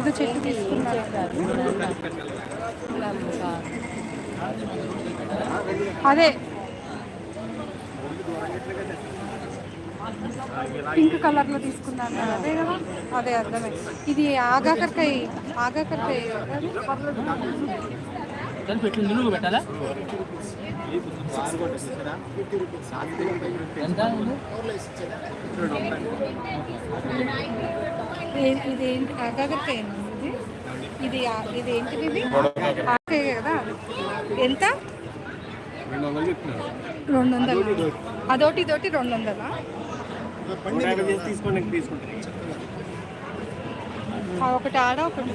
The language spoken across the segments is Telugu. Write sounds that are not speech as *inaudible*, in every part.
ఏదో చెట్టు తీసుకున్నారు. అదే. పింక్ కలర్లో తీసుకున్నాను. అదే కదా? అదే అర్థమే ఇది ఆగాకరకాయ ఆగాకరకాయ దాన్ని పెట్టి నిలువు పెట్టాలా? ఎంత ఏ- ఇది ఏంటి? ఆగాకరకాయ ఇది? ఇది ఏంటిది ఇది? ఆకాయ కదా ఎంత? రెండు వందలు అదోటి ఇదోటి రెండు వందలా ఒకటి ఆడ ఒకటి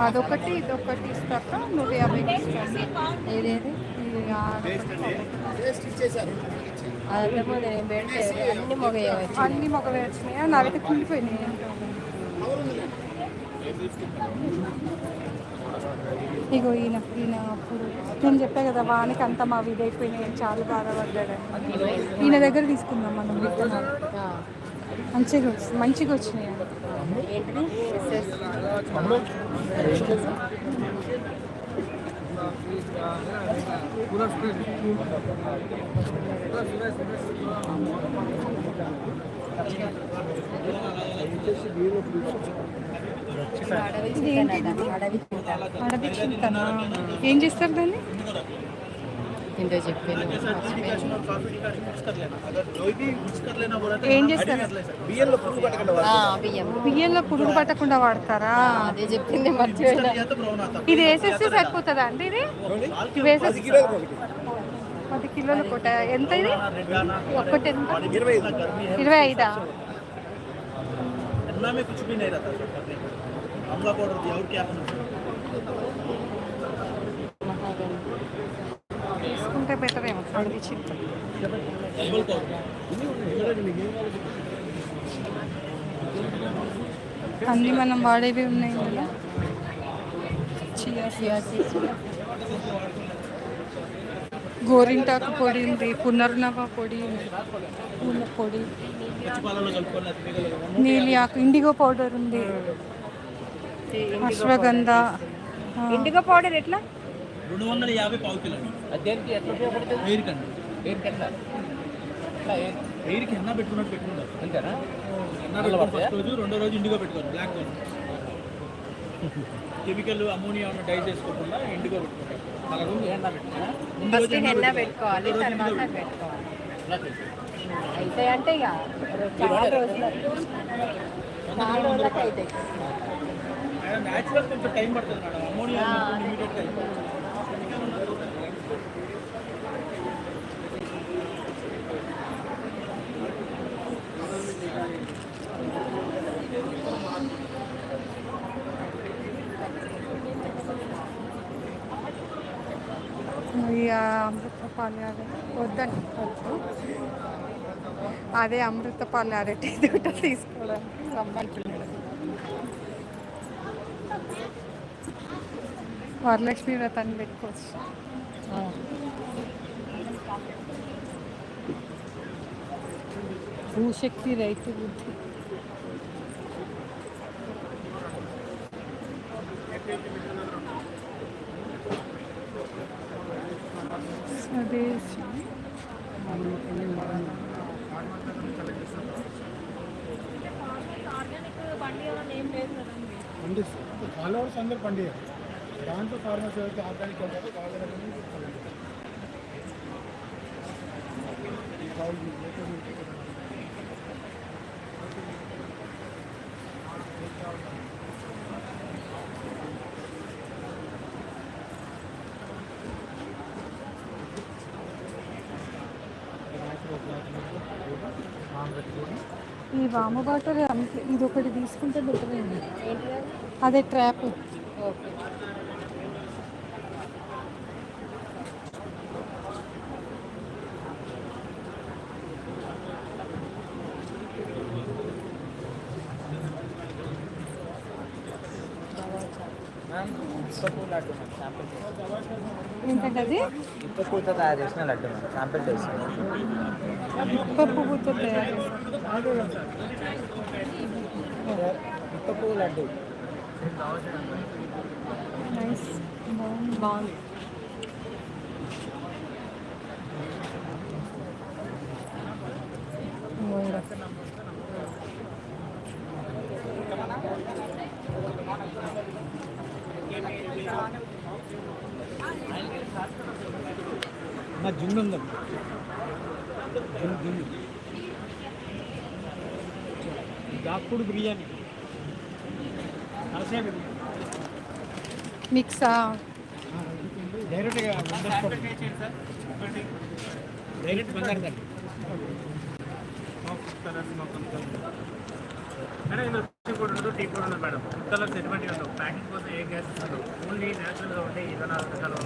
అదొకటి ఇదొకటి ఇస్తాక నువ్వు యాభై ఇస్తాను ఏదేది అన్ని మొగయ్యవచ్చు అన్ని మగవే వచ్చినాయా? నావైతే కుళ్ళిపోయినాయి ఇగో ఈయన ఈయన అప్పుడు నేను చెప్పా కదా వానికి అంతా మా ఇదైపోయినాయి. అని చాలా బాధపడ్డాడని ఈయన దగ్గర తీసుకుందాం మనం. విత్తనాలు మంచిగా మంచిగా వచ్చినాయి అడవి చింతనా ఏం చేస్తారు దాన్ని? ఏంటో చెప్పాను ఏం చేస్తారు బియ్యంలో పురుగు పట్టకుండా ఆ, బియ్యం బియ్యంలో పురుగు పట్టకుండా వాడతారా అదే చెప్పింది మర్చిపోయినా ఇది వేసేస్తే సరిపోతుందా అండి ఇది ఇది వేసేసి పది కిలోలు కొట్ట ఎంత ఇది ఒక్కటి ఎంత ఇరవై ఐదు ఇరవై ఐదా गन्ना में कुछ भी नहीं रहता सर करने को आंवला पाउडर दिया और क्या అన్ని బెటర్ మనం వాడేవి ఉన్నాయి కదా చియా గోరింటాకు పొడి ఉంది పునర్నవ పొడి పూల పొడి. నీలి ఆకు ఇండిగో పౌడర్ ఉంది. అశ్వగంధ. ఇండిగో పౌడర్ ఎట్లా? రెండు వందల యాభై పావు కిలో. దేనికి ఎట్లా ఉపయోగపడుతుంది? హెయిర్కి అండి ఎట్లా? ఏ- హెయిర్కి ఎన్న పెట్టుకున్నట్టు పెట్టుకుంటారు అంతేనా? ఫస్ట్ రోజు రెండో రోజు ఇండిగో పెట్టుకోవాలి బ్లాక్ వన్ *laughs* కెమికల్ అమోనియా ఉన్న డై చేసుకోకుండా ఇండిగో పెట్టుకుంటారు పెట్టుకోవాలి. అయితే అంటే ఇక చాలా రోజులు చాలా రోజులకు అవుతాయి. ఆయన న్యాచురల్ కొంచెం టైం పడుతుంది మేడం. అమోనియా ఈ అదే. వద్దండి వద్దు. అదే అమృతపాలి అరటి ఇది ఒకటి తీసుకోవడానికి రమ్మంటున్నాడు వరలక్ష్మి వ్రతాన్ని పెట్టుకోవచ్చు. భూశక్తి రైతు బుద్ధి. స్వదేశీ పండిస్తారు ఫాలోవర్స్ అందరు పండియరు దాంట్లో ఫార్మర్స్ ఎవరైతే ఆర్గానిక్ ఉంటారో వాళ్ళ దగ్గర నుంచి తీసుకోవాలి. ఈ కావాలి, ఈ వాము వాటర్ ఇది ఒకటి తీసుకుంటే బెటర్ అండి అదే ట్రాప్. ఓకే. ఏంటంటే అది ఇప్ప పూత తయారు చేసిన లడ్డు మేడం శాంపిల్ టేస్ట్ పప్పు పూతో తయారు ఇప్ప పువ్వు లడ్డు. నైస్ బాగుంది బాగుంది నా జున్ను ఉందా? జున్ను జున్ను. జాక్కుడు బిర్యానీ. మిక్సా? డైరెక్ట్గా డైరెక్ట్ బంగారు మేడం ఇందులో టీ కూడా ఉండదు టీ ఉండదు మేడం. ఫుడ్ కలర్స్ ఎటువంటి ఉండవు ప్యాకింగ్ కోసం ఏ గ్యాసెస్ ఉండవు ఓన్లీ న్యాచురల్గా ఉంటే ఇరవై నాలుగు రకాలు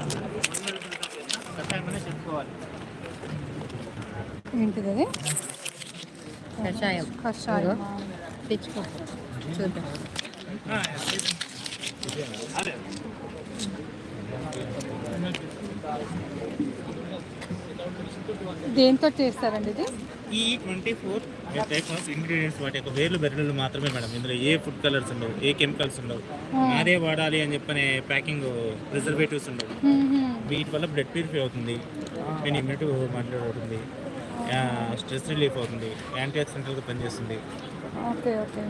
ఏంటిది అది కషాయం. కషాయం తెచ్చుకో. చూద్దాం. దేంతో చేస్తారండి ఇది? ఈ ట్వంటీ ఫోర్ ఇంగ్రీడియంట్స్ వాటి యొక్క వేర్లు బెర్రెలు మాత్రమే మేడం. ఇందులో ఏ ఫుడ్ కలర్స్ ఉండవు ఏ కెమికల్స్ ఉండవు. అదే వాడాలి అని చెప్పనే ప్యాకింగ్ ప్రిజర్వేటివ్స్ ఉండవు. వీటి వల్ల బ్లడ్ ప్యూరిఫై అవుతుంది. నేను ఇమ్యూనిటీ మాట్లాడుతుంది. స్ట్రెస్ రిలీఫ్ అవుతుంది. యాంటీ ఆక్సిడెంటల్గా పనిచేస్తుంది. Okay okay.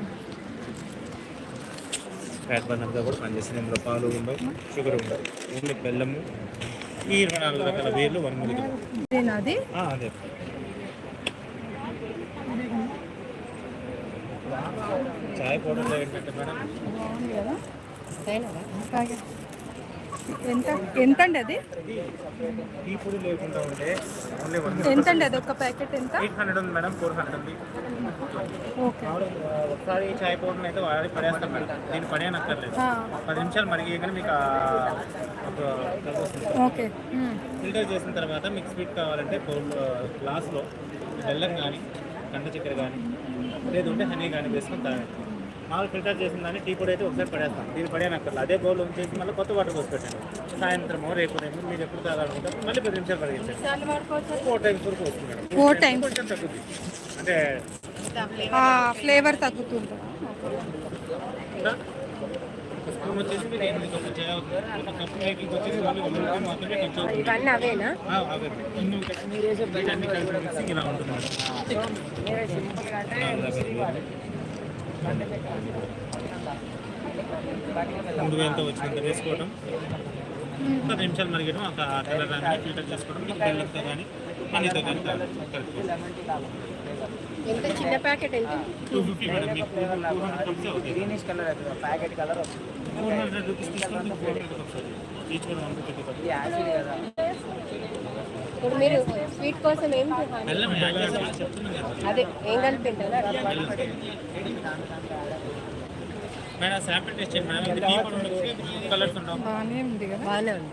ఫ్యాట్ బర్నర్గా కూడా పనిచేస్తుంది. ఇందులో పాలు ఉండవు షుగర్ ఉండవు. ఓన్లీ బెల్లము ఈ ఇరవై నాలుగు రకాల వేర్లు వన్ మూలికలు అది ఆ, అదే చాయ్ అలాగే. ఎంత ఎంత అండి అది? ఎంత అండి అది ఒక ప్యాకెట్ ఎంత? ఎయిట్ హండ్రెడ్ ఉంది మేడం ఫోర్ హండ్రెడ్ ఉంది. ఓకే. ఒకసారి చాయ్ పౌడర్ అయితే వాడి పడేస్తాం మేడం. దీన్ని పడేయనక్కర్లేదు. పది నిమిషాలు మరిగేయగానే మీకు ఓకే. ఫిల్టర్ చేసిన తర్వాత మీకు స్వీట్ కావాలంటే బౌల్ గ్లాస్లో బెల్లం కానీ కండ చక్కెర కానీ లేదంటే హనీ కానీ వేసుకొని తాగండి. మామూలు ఫిల్టర్ చేసిన దాన్ని టీ పొడి అయితే ఒకసారి పడేస్తాం. దీన్ని పడేనక్కర్లేదు అదే బౌల్ ఉంచేసి మళ్ళీ కొత్త వాటర్ పోసి పెట్టండి. సాయంత్రమో రేపు రేపు మీరు ఎప్పుడు తాగాలనుకుంటారు మళ్ళీ పది నిమిషాలు పడిగించండి ఫోర్ టైమ్స్ వరకు వస్తుంది మేడం Four times. కొంచెం తగ్గుద్ది. అంటే ఆ ఫ్లేవర్ తగ్గుతుంటుంది. స్పూన్ వచ్చేసి మీరు ఎనిమిది ఒక కప్పు మేకింగ్ వచ్చేసి మాత్రమే ఖర్చు అవుతుంది. ఇవన్నీ అవేనా? అవే. ఇన్ని వీటన్ని కలిపి మిక్సింగ్ ఇలా ఉంటుంది వచ్చినంత వేసుకోవడం పది నిమిషాలు మరిగడం ఒక కలర్ ఫిల్టర్ చేసుకోవడం మీకు కానీ ఎంత చిన్న ప్యాకెట్ ఎంత? టూ ఫిఫ్టీ మేడం మీకు టూ హండ్రెడ్ కప్స్ అవుతుంది. గ్రీనిష్ కలర్ అవుతుంది ప్యాకెట్ కలర్ వస్తుంది. ఫోర్ హండ్రెడ్ రూపీస్ తీసుకుంటే ఫోర్ హండ్రెడ్ కప్స్ అవుతుంది each one one fifty cups ఇది యాసిడ్ కదా. ఇప్పుడు మీరు స్వీట్ కోసం ఏం అదే ఏం కలిపింటారా? మేడం శాంపిల్ టెస్ట్ చేయండి. మేడం ఇది టీ పొడి ఉండదు కలర్స్ ఉండవు. బాగానే ఉంది కదా? బాగానే ఉంది.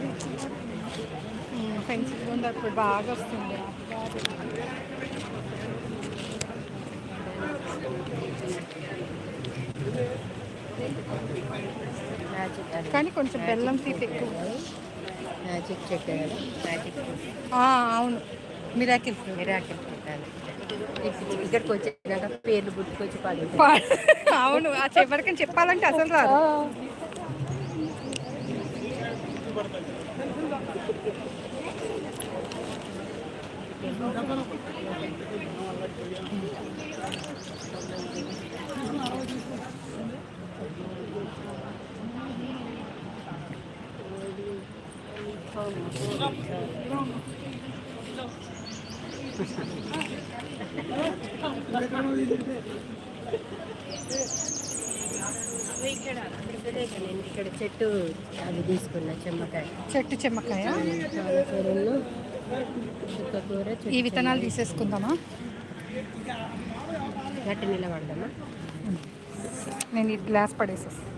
పెన్సిల్ ఉంది అప్పుడు బాగా వస్తుంది. కానీ కొంచెం బెల్లం తీపి ఎక్కువ. మ్యాజిక్ కదా. మ్యాజిక్. అవును. మిరాకిల్. మిరాకిల్ పెట్టాలి. ఇక్కడికి వచ్చినాక పేర్లు గుర్తుకొచ్చి పాడు అవును. ఆ ఎవరికైనా చెప్పాలంటే అసలు రాదు. ఇక్కడ చెట్టు అది తీసుకున్న చెమ్మకాయ. చెట్టు చెమ్మకాయ? ఈ విత్తనాలు తీసేసుకుందామా? గట్టి నిలబడదామా నేను ఈ గ్లాస్ పడేసేస్తాను